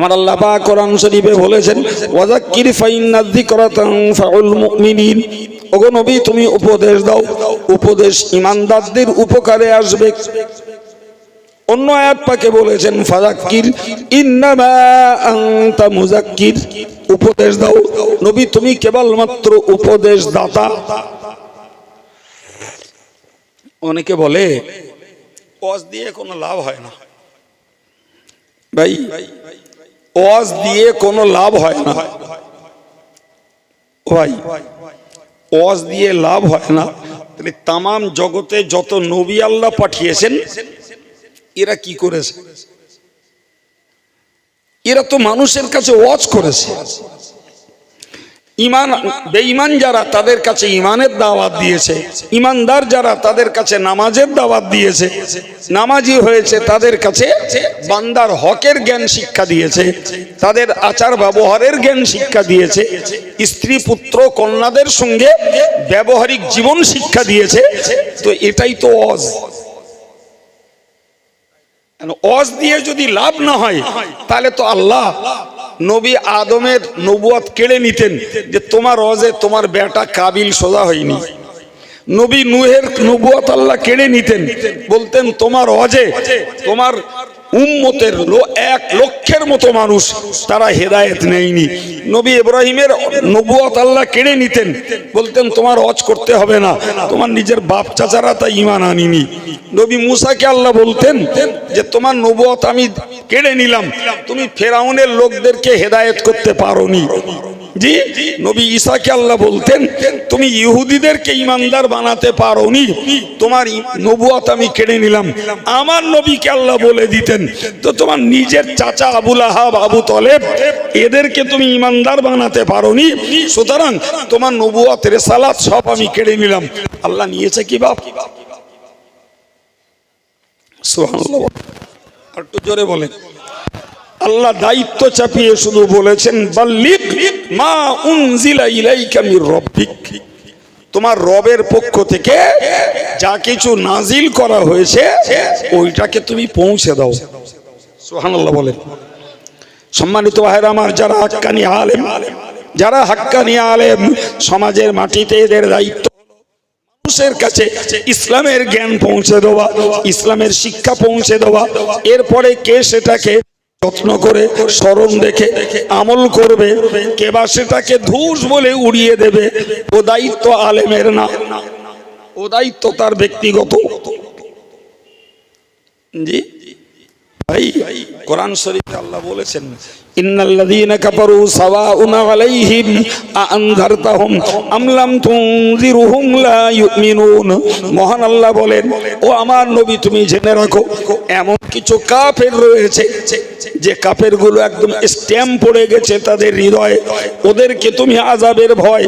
আমার আল্লাহ পাক কোরআন শরীফে বলেছেন ওয়াজাক্কির ফাইন্নায যিকরা তানফাউল মুমিনিন। ওগো নবী, তুমি উপদেশ দাও, উপদেশ ইমানদারদের উপকারে আসবে। অন্য আয়াত পাকে বলেছেন ফাজাক্কির ইন্নামা আনতা মুজাক্কির উপদেশ দাও। নবী, তুমি কেবলমাত্র উপদেশ দাতা অনেকে বলে, ওয়াজ দিয়ে কোনো লাভ হয় না। ভাই ওয়াজ দিয়ে কোনো লাভ হয় না। ভাই, ওয়াজ দিয়ে লাভ হয় না। তাহলে তামাম জগতে যত নবী আল্লাহ পাঠিয়েছেন, এরা কি করেছে? এরা তো মানুষের কাছে ওয়াজ করেছে। ইমান, বেঈমান যারা তাদের কাছে ইমানের দাওয়াত দিয়েছে, ইমানদার যারা তাদের কাছে নামাজের দাওয়াত দিয়েছে, নামাজি হয়েছে তাদের কাছে বান্দার হকের জ্ঞান শিক্ষা দিয়েছে, তাদের আচার ব্যবহারের জ্ঞান শিক্ষা দিয়েছে, স্ত্রী, পুত্র, কন্যাদের সঙ্গে ব্যবহারিক জীবন শিক্ষা দিয়েছে, তো এটাই তো অজ অজ দিয়ে যদি লাভ না হয়, তাহলে তো আল্লাহ নবী আদমের নবুয়াত কেড়ে নিতেন যে তোমার রজে তোমার বেটা কাবিল সোজা হয়নি। নবী নুহের নবুয়াত আল্লাহ কেড়ে নিতেন, বলতেন, তোমার অজে তোমার উম্মতের এক লক্ষের মতো মানুষ, তারা হেদায়েত নেয়নি। নবী ইব্রাহিমের নবুয়াত আল্লাহ কেড়ে নিতেন। বলতেন, তোমার অজ করতে হবে না। তোমার নিজের বাপ চাচারা তা ইমান আনিনি। নবী মুসাকে আল্লাহ বলতেন যে, তোমার নবুয়াত আমি কেড়ে নিলাম। তুমি ফেরাউনের লোকদেরকে হেদায়েত করতে পারোনি। জি, নবী ঈসাকে আল্লাহ বলতেন, তুমি ইহুদিদেরকে ইমানদার বানাতে পারো নি তোমার নবুয়াত আমি কেড়ে নিলাম। আমার নবীকে আল্লাহ বলে দিতেন। তো তোমার নিজের চাচা আবুল আহাব, আবু তলেব, এদেরকে তুমি ইমানদার বানাতে পারোনি। সুতরাং তোমার নবুয়াত, রেসালাত সব আমি কেড়ে নিলাম। আল্লাহ নিয়েছে কি বাপ? একটু জোরে আল্লাহ দায়িত্ব চাপিয়ে শুধু বলেছেন বাল্লিক মা উনজিলা ইলাইকা মির রব্বিক। তোমার রবের পক্ষ থেকে যা কিছু নাজিল করা হয়েছে, ওইটাকে তুমি পৌঁছে দাও। সুবহানাল্লাহ বলেন। সম্মানিত ভাইরা আমার, যারা হাক্কানি আলেম, যারা হাক্কানি আলেম, সমাজের মাটিতে এদের দায়িত্ব মানুষের কাছে ইসলামের জ্ঞান পৌঁছে দেওয়া, ইসলামের শিক্ষা পৌঁছে দেওয়া। এরপরে কে সেটাকে যত্ন করে স্মরণ দেখে, আমল করবে কেবা সেটাকে ধূস বলে উড়িয়ে দেবে, ও দায়িত্ব আলেমের না। ও দায়িত্ব তার ব্যক্তিগত। জি? ভাই, কোরআন শরীফে আল্লাহ বলেছেন ইন্নাল্লাযীনা কাফারু সাওয়াউন আলাইহিম আম লাম তুনযিরুহুম লা ইউমিনুন। মহান আল্লাহ বলেন, ও আমার নবী, তুমি জেনে রাখো, এমন কিছু কাফের রয়েছে যে কাফেরগুলো একদম স্ট্যাম্প পড়ে গেছে তাদের হৃদয়ে। ওদেরকে তুমি আযাবের ভয়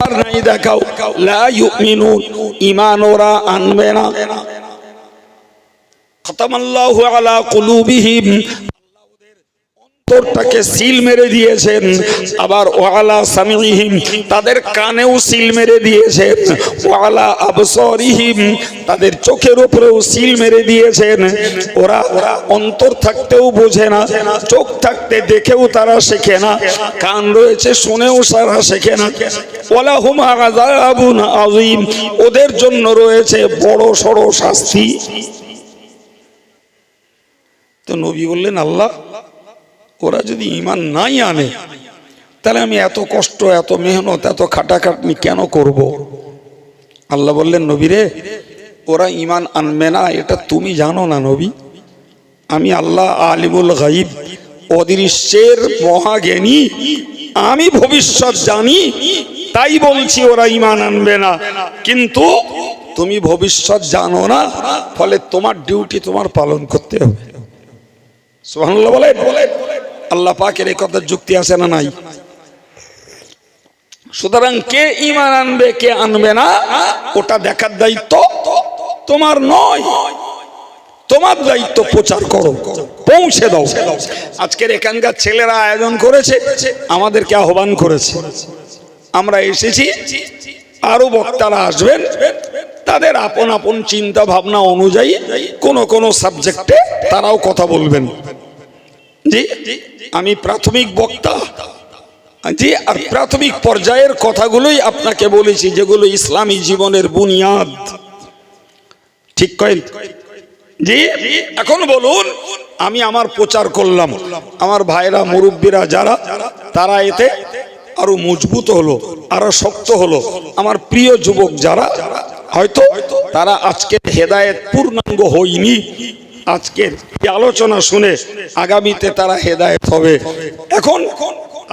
আর নাই দেখাও। লা ইউমিনুন, ঈমান ওরা আনবে না। খতামাল্লাহু আলা কুলুবিহিম। অন্তরটাকে সিল মেরে দিয়েছেন। আবার ওয়ালা সামিহিম তাদের কানেও সিল মেরে দিয়েছেন। ওয়ালা আবসরিহিম তাদের চোখের উপরেও সিল মেরে দিয়েছেন। ওরা ওরা অন্তর থাকতেও বোঝে না, চোখ থাকতে দেখেও তারা শেখে না, কান রয়েছে শুনেও তারা শেখে না। ওয়ালা হুম আযাবুন আযীম, ওদের জন্য রয়েছে বড় সড় শাস্তি। তো নবী বললেন, আল্লাহ ওরা যদি ইমান নাই আনে, তাহলে আমি এত কষ্ট, এত মেহনত, এত খাটাখাটনি কেন করব। আল্লাহ বললেন, নবী রে, ওরা ইমান আনবে না, এটা তুমি জানো না নবী। আমি আল্লাহ আলিমুল গাইব অদৃশ্যের মহা মহাজ্ঞানী। আমি ভবিষ্যৎ জানি, তাই বলছি ওরা ইমান আনবে না। কিন্তু তুমি ভবিষ্যৎ জানো না, ফলে তোমার ডিউটি তোমার পালন করতে হবে। সুবহানাল্লাহ বলেন। আল্লাহ পাকের এই কথার যুক্তি আছে না নাই? সুতরাং কে ইমান আনবে, কে আনবে না, ওটা দেখার দায়িত্ব তোমার নয়। তোমার দায়িত্ব প্রচার করো, পৌঁছে দাও। আজকের এখানকার ছেলেরা আয়োজন করেছে, আমাদেরকে আহ্বান করেছে। আমরা এসেছি, আরও বক্তারা আসবেন, তাদের আপন আপন চিন্তা ভাবনা অনুযায়ী কোন কোন সাবজেক্টে তারাও কথা বলবেন। জি, আমি প্রাথমিক বক্তা। জি, আর প্রাথমিক পর্যায়ের কথাগুলোই আপনাকে বলেছি, যেগুলো ইসলামী জীবনের বুনিয়াদ। ঠিক কয়েন জি, এখন বলুন, আমি আমার প্রচার করলাম। আমার ভাইরা, মুরব্বীরা যারা, তারা এতে আরও মজবুত হলো, আরও শক্ত হলো। আমার প্রিয় যুবক যারা, হয়তো তারা আজকে হেদায়েত পূর্ণাঙ্গ হয়নি। আজকের এই আলোচনা শুনে আগামীতে তারা হেদায়েত হবে। এখন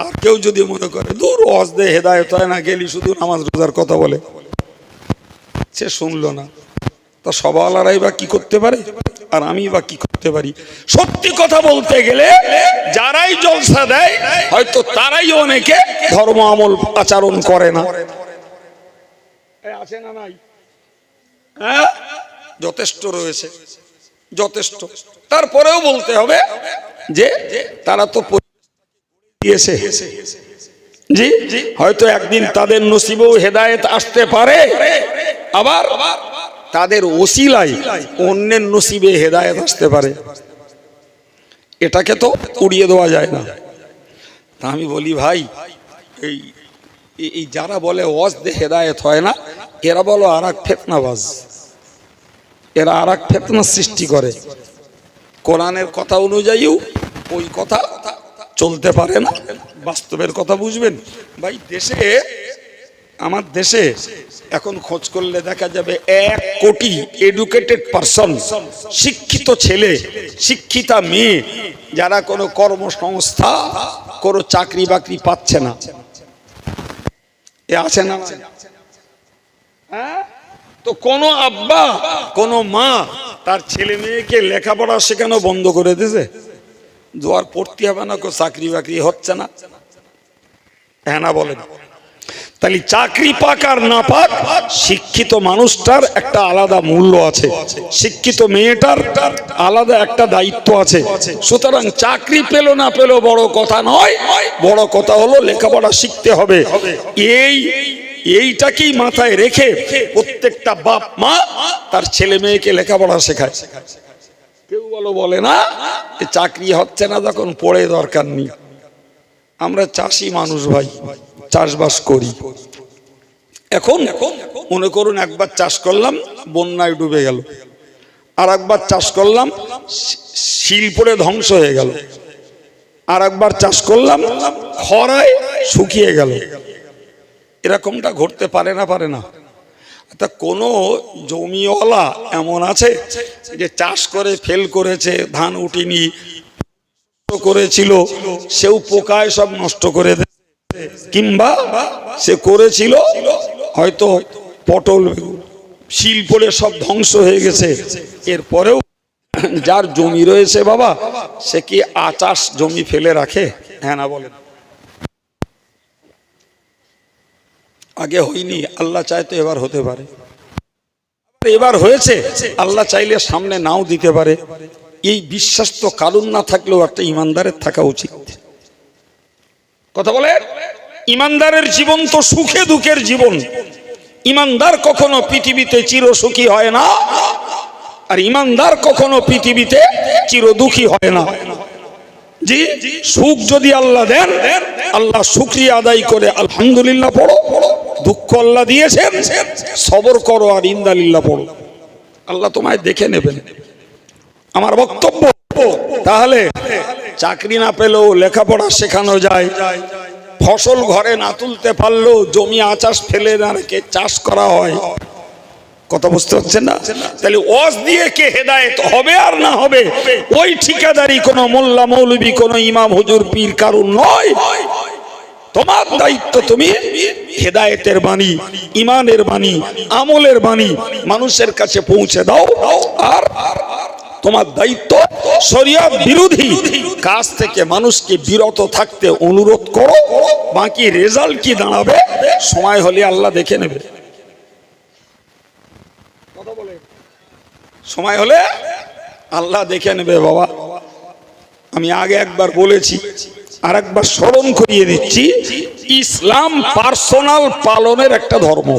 আর কেউ যদি মনে করে, দূর অজদে হেদায়েত হয় না, গেলি শুধু নামাজ রোজার কথা বলে। সে শুনলো না। তা সবালারাই বা কি করতে পারে? আর আমি বা কি করতে পারি? সত্যি কথা বলতে গেলে যারাই জলসা দেয়, হয়তো তারাই অনেকে ধর্ম আমল আচরণ করে না। আছে না নাই? হ্যাঁ? যথেষ্ট রয়েছে। যথেষ্ট। তারপরেও বলতে হবে যে তারা তো দিয়েছে। জি, হয়তো একদিন তাদের নসিবেও হেদায়েত আসতে পারে। আবার তাদের ওসিলাই অন্যের নসিবে হেদায়েত আসতে পারে। এটাকে তো উড়িয়ে দেওয়া যায় না। তা আমি বলি, ভাই, এই- এই যারা বলে ওয়াজ দে হেদায়েত হয় না, এরা বলো আর এক ফেতনাবাজ। এরা আর এক ফেতনা সৃষ্টি করে। কোরআনের কথা অনুযায়ীও ওই কথা চলতে পারে না। বাস্তবের কথা বুঝবেন? ভাই, দেশে, আমার দেশে এখন খোঁজ করলে দেখা যাবে এক কোটি এডুকেটেড পারসন শিক্ষিত ছেলে, শিক্ষিতা মেয়ে, যারা কোনো কর্মসংস্থা, কোনো চাকরি বাকরি পাচ্ছে না। এ আছে না হ্যাঁ? তো কোনো আব্বা, কোনো মা তার ছেলে মেয়েকে লেখাপড়া শেখানো বন্ধ করে দিয়েছে জোয়ার পড়তে হবে না চাকরি বাকরি হচ্ছে না। হ্যাঁ না বলেন। তাহলে চাকরি পাক আর না পাক, শিক্ষিত মানুষটার একটা আলাদা মূল্য আছে। শিক্ষিত মেয়েটার আলাদা একটা দায়িত্ব আছে। সুতরাং চাকরি পেল না পেল বড় কথা নয়, বড় কথা হলো লেখাপড়া শিখতে হবে। এই এইটাকেই মাথায় রেখে প্রত্যেকটা বাপ মা তার ছেলে মেয়েকে লেখাপড়া শেখায়। কেউ বলো, বলে না চাকরি হচ্ছে না তখন পড়ে দরকার নেই। আমরা চাষি মানুষ ভাই, চাষবাস করি। এখন মনে করুন একবার চাষ করলাম, বন্যায় ডুবে গেল। আর একবার চাষ করলাম শি- শিল পড়ে ধ্বংস হয়ে গেল। আর একবার চাষ করলাম, খরায় শুকিয়ে গেল। এরকমটা ঘটতে পারে না পারে না। তা কোনো জমিওয়ালা এমন আছে যে চাষ করে, ফেল করেছে, ধান উঠিনি করেছিল, সেও পোকায় সব নষ্ট করে দেয় কিংবা সে করেছিল হয়তো পটল, শিল পড়ে সব ধ্বংস হয়ে গেছে। এরপরেও যার জমি রয়েছে বাবা, সে কি আচাশ জমি ফেলে রাখে? হ্যাঁ না বলেন। আগে হয়নি, আল্লাহ চায় তো এবার হতে পারে। এবার হয়েছে, আল্লাহ চাইলে সামনে নাও দিতে পারে। এই বিশ্বাস তো কারণ না থাকলেও একটা ইমানদারের থাকা উচিত। কথা বলে ইমানদারের জীবন তো সুখে দুঃখের জীবন। ইমানদার কখনো পৃথিবীতে চির সুখী হয় না, আর ইমানদার কখনো পৃথিবীতে চির দুঃখী হয় না। জি, সুখ যদি আল্লাহ দেন, আল্লাহ শুক্রিয়া আদায় করে, আলহামদুলিল্লাহ পড়ো। দুঃখ আল্লাহ দিয়েছেন, সবর করো আর ইন্দালিল্লাহ পড়ো। আল্লাহ তোমায় দেখে নেবেন। আমার বক্তব্য, তাহলে চাকরি না পেলেও লেখাপড়া শেখানো যায়। ফসল ঘরে না তুলতে পারলেও জমি আচাষ ফেলে না রেখে চাষ করা হয়। কথা বুঝতে পারছেন না? তাহলে ওয়াজ দিয়ে কে হেদায়েত হবে আর না হবে, ওই ঠিকাদারি কোনো মোল্লা, মৌলবী, কোনো ইমাম, হুজুর, পীর কারণ নয়। তোমার দায়িত্ব তুমি হেদায়েতের বাণী ইমানের বাণী, আমলের বাণী মানুষের কাছে পৌঁছে দাও। আর তোমার দায়িত্ব শরিয়াত বিরোধী। কাজ থেকে মানুষকে বিরত থাকতে অনুরোধ করো। বাকি রেজাল্ট কি দাঁড়াবে, সময় হলে আল্লাহ দেখে নেবে। সময় হলে আল্লাহ দেখে নেবে বাবা। আমি আগে একবার বলেছি আর একবার স্মরণ করিয়ে দিচ্ছি, ইসলাম পার্সোনাল পালনের একটা ধর্ম।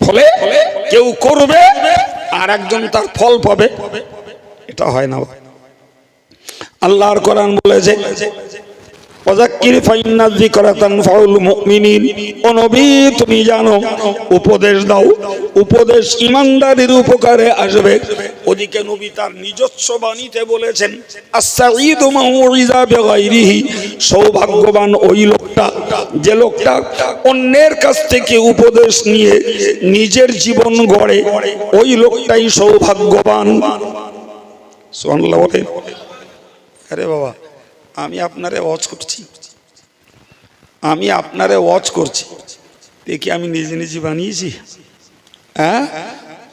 ফলে কেউ করবে আর একজন তার ফল পাবে। এটা হয় না। আল্লাহর কোরআন বলেছে তুমি জানো, উপদেশ দাও। উপদেশ ইমানদারের উপকারে আসবে। ওদিকে নবী তার নিজস্ব বাণীতে বলেছেন সৌভাগ্যবান ওই লোকটা, যে লোকটা অন্যের কাছ থেকে উপদেশ নিয়ে নিজের জীবন গড়ে, ওই লোকটাই সৌভাগ্যবান। আরে বাবা। আমি আপনারে ওয়াচ করছি। আমি আপনারে ওয়াচ করছি। দেখি আমি নিজে নিজে বানিয়েছি। হ্যাঁ?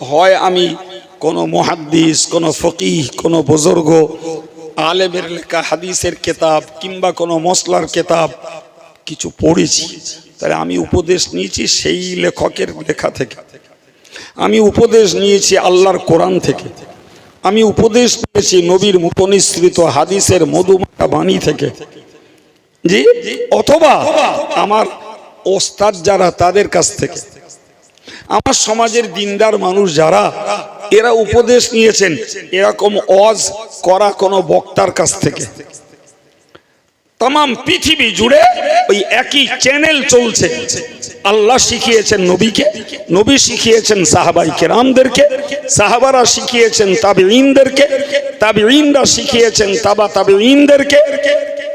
হয় আমি কোনো মহাদ্দিস, কোনো ফকিহ, কোনো বুজুর্গ, আলেমের লেখা হাদিসের কেতাব কিংবা কোনো মশলার কেতাব কিছু পড়েছি। তাহলে আমি উপদেশ নিয়েছি সেই লেখকের লেখা থেকে। আমি উপদেশ নিয়েছি আল্লাহর কোরআন থেকে। আমি উপদেশ পেয়েছি নবীর মুপনিসৃত হাদিসের মধুমাখা বাণী থেকে। জি? অথবা আমার ওস্তাদ যারা তাদের কাছ থেকে। আমার সমাজের দিনদার মানুষ যারা, এরা উপদেশ নিয়েছেন এরকম অজ করা কোনো বক্তার কাছ থেকে। তাম পৃথিবী জুড়ে ওই একই চ্যানেল চলছে। আল্লাহ শিখিয়েছেন নবীকে, নবী শিখিয়েছেন সাহাবাই কেরামদেরকে, সাহাবারা শিখিয়েছেন তাবে ইনদেরকে তাবে ইনরা শিখিয়েছেন তাবা তাবে ইনদেরকে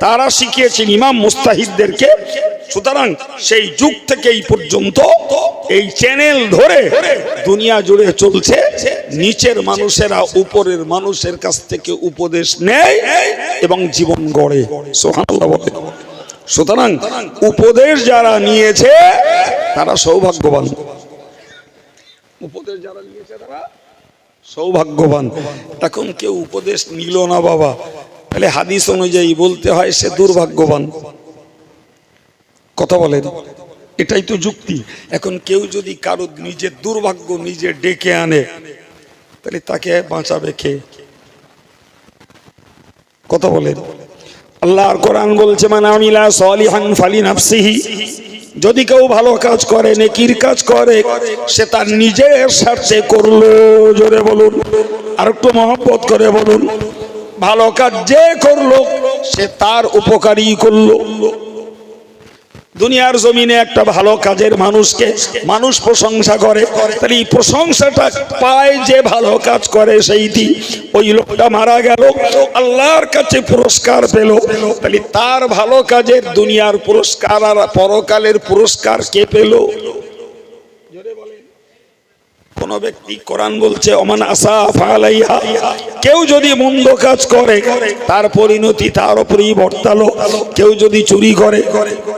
তারা শিখিয়েছেন ইমাম মুস্তাহিদদেরকে। সুতরাং সেই যুগ থেকে এই পর্যন্ত এই চ্যানেল ধরে দুনিয়া জুড়ে চলছে। নিচের মানুষেরা উপরের মানুষের কাছ থেকে উপদেশ নেয় এবং জীবন গড়ে। বলে। সুতরাং উপদেশ যারা নিয়েছে, তারা সৌভাগ্যবান। উপদেশ যারা নিয়েছে, তারা সৌভাগ্যবান। এখন কেউ উপদেশ নিল না বাবা। তাহলে হাদিস অনুযায়ী বলতে হয়, সে দুর্ভাগ্যবান। কথা বলেন। এটাই তো যুক্তি। এখন কেউ যদি কারও নিজের দুর্ভাগ্য নিজে ডেকে আনে, তাহলে তাকে বাঁচাবে কে? কথা বলেন। আল্লাহর কোরআন বলছে মানে আমিলা সলিহান ফালি নাফসিহি যদি কেউ ভালো কাজ করে, নেকির কাজ করে, সে তার নিজের স্বার্থে করল, জোরে বলুন। আর একটু মহব্বত করে বলুন। ভালো কাজ যে করল, সে তার উপকারী করল। দুনিয়ার জমিনে একটা ভালো কাজের মানুষকে মানুষ প্রশংসা করে তাহলে এই প্রশংসাটা পায় যে ভালো কাজ করে সেইটি। ওই লোকটা মারা গেল, আল্লাহর কাছে পুরস্কার পেল। তাহলে তার ভালো কাজের দুনিয়ার পুরস্কার আর পরকালের পুরস্কার কে পেল? কোন ব্যক্তি কোরআন বলছে অমান আসা ফালাইহা কেউ যদি মন্দ কাজ করে, তার পরিণতি তার উপরেই বর্তালো। কেউ যদি চুরি করে,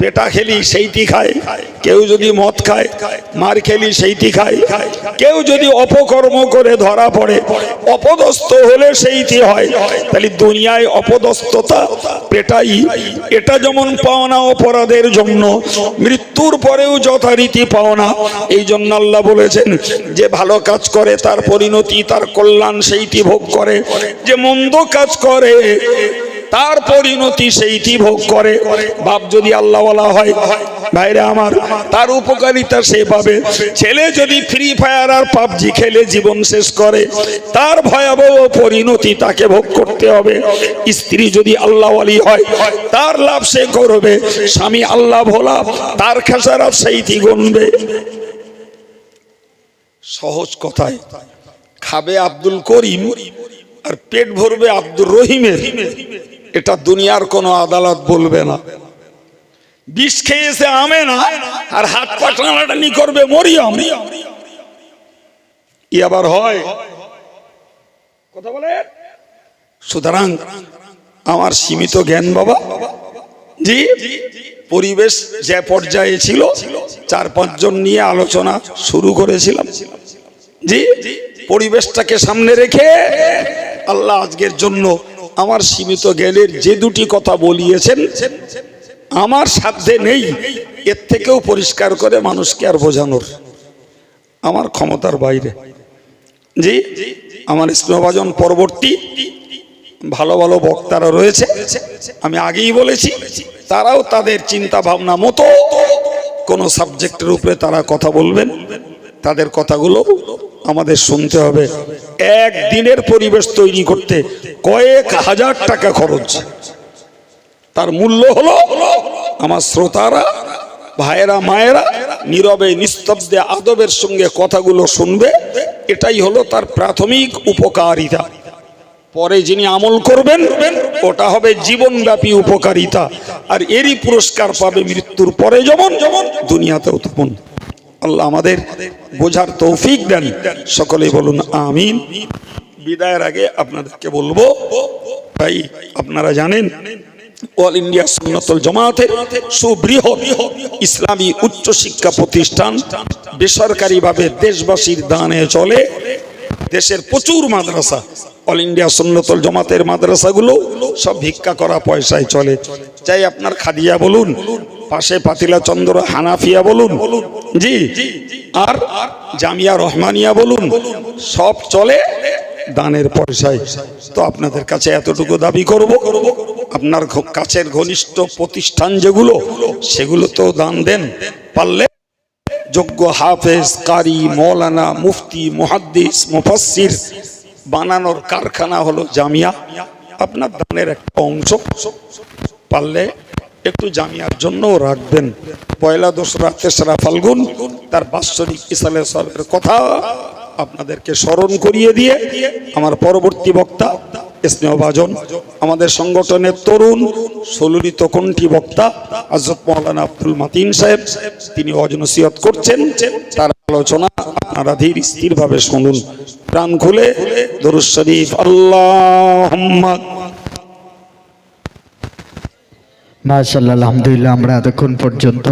পেটা খেলি সেইটি খায়। কেউ যদি মদ খায়, মার খেলি সেইটি খায়। কেউ যদি অপকর্ম করে ধরা পড়ে, অপদস্থ হলে সেইটি হয়। তাহলে দুনিয়ায় অপদস্থতা পেটাই। এটা যেমন পাওনা অপরাধের জন্য, মৃত্যুর পরেও যথারীতি পাওনা। এই জন্য আল্লাহ বলেছেন যে ভালো কাজ করে, তার পরিণতি, তার কল্যাণ সেইটি ভোগ করে। যে মন্দ কাজ করে, তার পরিণতি সেইটি ভোগ করে। বাপ যদি আল্লাহওয়ালা হয়, ভাইরা আমার, তার উপকারিতা সে পাবে। ছেলে যদি ফ্রি ফায়ার আর পাবজি খেলে জীবন শেষ করে, তার ভয়াবহ পরিণতি তাকে ভোগ করতে হবে। স্ত্রী যদি আল্লাহওয়ালি হয়, তার লাভ সে করবে। স্বামী আল্লাহ ভোলা, তার খেসারা সেইটি গুনবে। সহজ কথায়, খাবে আব্দুল করিম আর পেট ভরবে আব্দুর রহিমের। এটা দুনিয়ার কোনো আদালত বলবে না। বিষ খেয়েছে আমে না আর হাত পা টানাটানি করবে মরিয়ম। ই আবার হয়। কথা বলে সুতরাং আমার সীমিত জ্ঞান বাবা। জি? পরিবেশ যে পর্যায়ে ছিল, চার পাঁচজন নিয়ে আলোচনা শুরু করেছিলাম। জি, পরিবেশটাকে সামনে রেখে আল্লাহ আজকের জন্য আমার সীমিত জ্ঞানের যে দুটি কথা বলিয়েছেন, আমার সাধ্যে নেই, এর থেকেও পরিষ্কার করে মানুষকে আর বোঝানোর। আমার ক্ষমতার বাইরে। জি, আমার স্নেহভাজন পরবর্তী ভালো ভালো বক্তারা রয়েছে। আমি আগেই বলেছি তারাও তাদের চিন্তা ভাবনা মতো কোনো সাবজেক্টের উপরে তারা কথা বলবেন। তাদের কথাগুলো আমাদের শুনতে হবে। একদিনের পরিবেশ তৈরি করতে কয়েক হাজার টাকা খরচ। তার মূল্য হলো আমার শ্রোতারা, ভাইয়েরা, মায়েরা নীরবে, নিস্তব্ধে, আদবের সঙ্গে কথাগুলো শুনবে। এটাই হলো তার প্রাথমিক উপকারিতা। পরে যিনি আমল করবেন, ওটা হবে জীবনব্যাপী উপকারিতা। আর এরই পুরস্কার পাবে মৃত্যুর পরে যেমন যেমন দুনিয়াতেও তেমন আল্লাহ আমাদের বোঝার তৌফিক দেন। সকলে বলুন আমিন। বিদায়ের আগে আপনাদেরকে বলব, ভাই, আপনারা জানেন অল ইন্ডিয়া সুন্নতল জামাতের সুবৃহৎ ইসলামী উচ্চ শিক্ষা প্রতিষ্ঠান বেসরকারিভাবে দেশবাসীর দানে চলে। দেশের প্রচুর মাদ্রাসা অল ইন্ডিয়া সুন্নতল জমাতের মাদ্রাসাগুলো সব ভিক্ষা করা পয়সায় চলে। চাই আপনার খাদিয়া বলুন, পাশে পাতিলা চন্দ্র, হানাফিয়া বলুন, জি, আর জামিয়া রহমানিয়া বলুন, সব চলে দানের পয়সায়। তো আপনাদের কাছে এতটুকু দাবি করব, আপনার কাছের ঘনিষ্ঠ প্রতিষ্ঠান যেগুলো, সেগুলো তো দান দেন। পারলে যোগ্য হাফেজ, কারি, মৌলানা, মুফতি, মুহাদ্দিস, মুফাসসির বানানোর কারখানা হলো জামিয়া। আপনার দানের একটা অংশ পারলে একটু জামিয়ার জন্য রাখবেন। পয়লা দোসরা তেসরা ফাল্গুন, তার বাৎসরিক ইসালে সবের কথা আপনাদেরকে স্মরণ করিয়ে দিয়ে আমার পরবর্তী বক্তা স্নেহভাজন আমাদের সংগঠনের তরুণ, সলুলিত কণ্ঠী বক্তা আজরত মৌলানা আব্দুল মাতিন সাহেব, তিনি অজনসিয়ত করছেন, তার আলোচনা, আপনারা ধীর স্থিরভাবে শুনুন। প্রাণ খুলে দরুজ শরীফ আল্লাহ মাশাল্লাহ আলহামদুলিল্লাহ, আমরা এতক্ষণ পর্যন্ত